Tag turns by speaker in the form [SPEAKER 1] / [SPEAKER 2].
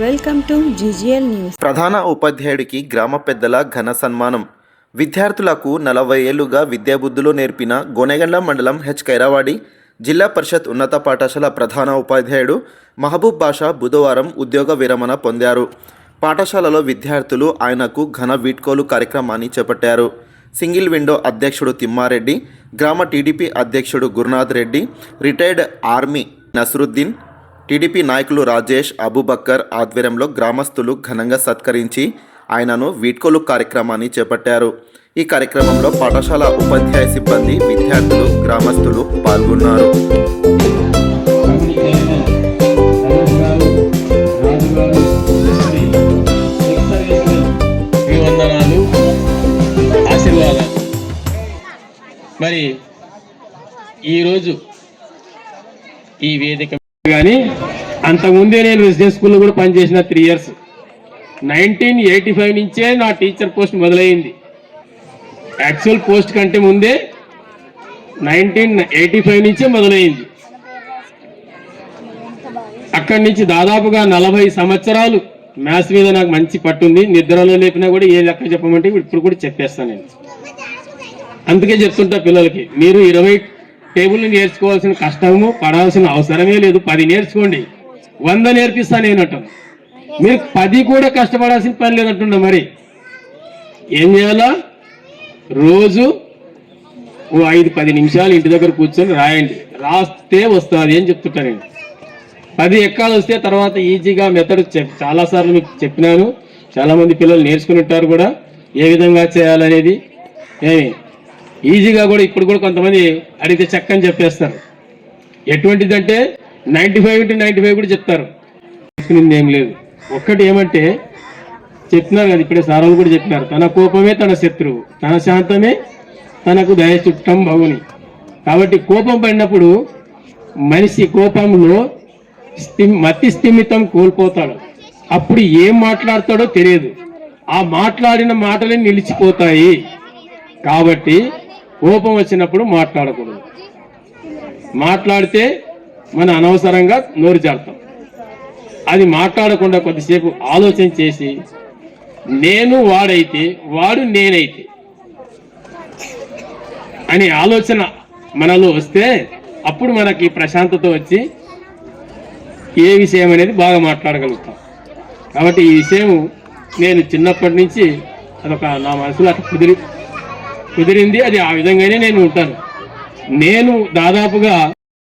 [SPEAKER 1] Welcome to GGL news.
[SPEAKER 2] ప్రధాన ఉపాధ్యాయుడికి గ్రామ పెద్దల ఘన సన్మానం. విద్యార్థులకు నలభై ఏళ్ళుగా విద్యాబుద్ధులు నేర్పిన గోనెగండ్ల మండలం హెచ్ కైరావాడి జిల్లా పరిషత్ ఉన్నత పాఠశాల ప్రధాన ఉపాధ్యాయుడు మహబూబ్ బాషా బుధవారం ఉద్యోగ విరమణ పొందారు. పాఠశాలలో విద్యార్థులు ఆయనకు ఘన వీడ్కోలు కార్యక్రమాన్ని చేపట్టారు. సింగిల్ విండో అధ్యక్షుడు తిమ్మారెడ్డి గ్రామ టీడీపీ అధ్యక్షుడు Gurunath Reddy retired army Nasaruddin TDP నాయకులు రాజేష్ అబూబక్కర్ ఆధ్వర్యంలో గ్రామస్తులు ఘనంగా సత్కరించి ఆయనను వీడ్కోలు కార్యక్రమాన్ని చేపట్టారు. ఈ కార్యక్రమంలో పాఠశాల ఉపాధ్యాయ సిబ్బంది విద్యార్థులు గ్రామస్తులు పాల్గొన్నారు.
[SPEAKER 3] మరి ఈరోజు ఈ వేదిక కానీ అంతకుముందే నేను రెసిడెన్స్ స్కూల్లో కూడా పనిచేసిన three years nineteen eighty five నుంచే నా టీచర్ పోస్ట్ మొదలైంది యాక్చువల్ పోస్ట్ కంటే ముందే నైన్టీన్ ఎయిటీ ఫైవ్ నుంచే మొదలైంది అక్కడి నుంచి దాదాపుగా నలభై సంవత్సరాలు మ్యాథ్స్ మీద నాకు మంచి పట్టుంది. నిద్రలో లేపినా కూడా ఏ లెక్క చెప్పమంటే ఇప్పుడు కూడా చెప్పేస్తాను నేను. అందుకే చెప్తుంటా పిల్లలకి మీరు ఇరవై టేబుల్ని నేర్చుకోవాల్సిన కష్టము పడాల్సిన అవసరమే లేదు. పది నేర్చుకోండి. వంద నేర్పిస్తా నేను మీరు పది కూడా కష్టపడాల్సిన పని లేదంటున్నా మరి. ఏం చేయాలా? రోజు ఓ ఐదు పది నిమిషాలు ఇంటి దగ్గర కూర్చొని రాయండి. రాస్తే వస్తుంది అని చెప్తుంటా నేను. పది ఎక్కాలు వస్తే తర్వాత ఈజీగా మెథడ్ చెప్ చాలాసార్లు మీకు చెప్పినాను. చాలామంది పిల్లలు నేర్చుకుని ఉంటారు కూడా. ఏ విధంగా చేయాలనేది? ఏమి? ఈజీగా కూడా ఇప్పుడు కూడా కొంతమంది అడిగితే చక్కని చెప్పేస్తారు. ఎటువంటిదంటే ninety five into ninety five కూడా చెప్తారు. చెప్పింది ఏం లేదు. ఒక్కటి ఏమంటే చెప్తున్నారు కదా ఇప్పుడే సార్ కూడా చెప్పినారు. తన కోపమే తన శత్రువు. తన శాంతమే తనకు దయ చుట్టం కాబట్టి కోపం పడినప్పుడు మనిషి కోపంలో మతి స్థిమితం కోల్పోతాడు. అప్పుడు ఏం మాట్లాడతాడో తెలియదు. ఆ మాట్లాడిన మాటలే నిలిచిపోతాయి. కాబట్టి కోపం వచ్చినప్పుడు మాట్లాడకూడదు. మాట్లాడితే మన అనవసరంగా నోరు జారుతాం. అది మాట్లాడకుండా కొద్దిసేపు ఆలోచన చేసి నేను వాడైతే వాడు నేనైతే అనే ఆలోచన మనలో వస్తే అప్పుడు మనకి ప్రశాంతత వచ్చి ఏ విషయం అనేది బాగా మాట్లాడగలుగుతాం. కాబట్టి ఈ విషయం నేను చిన్నప్పటి నుంచి అదొక నా మనసులో అట్లా కుదిరి కుదిరింది అది ఆ విధంగానే నేను ఉంటాను. నేను దాదాపుగా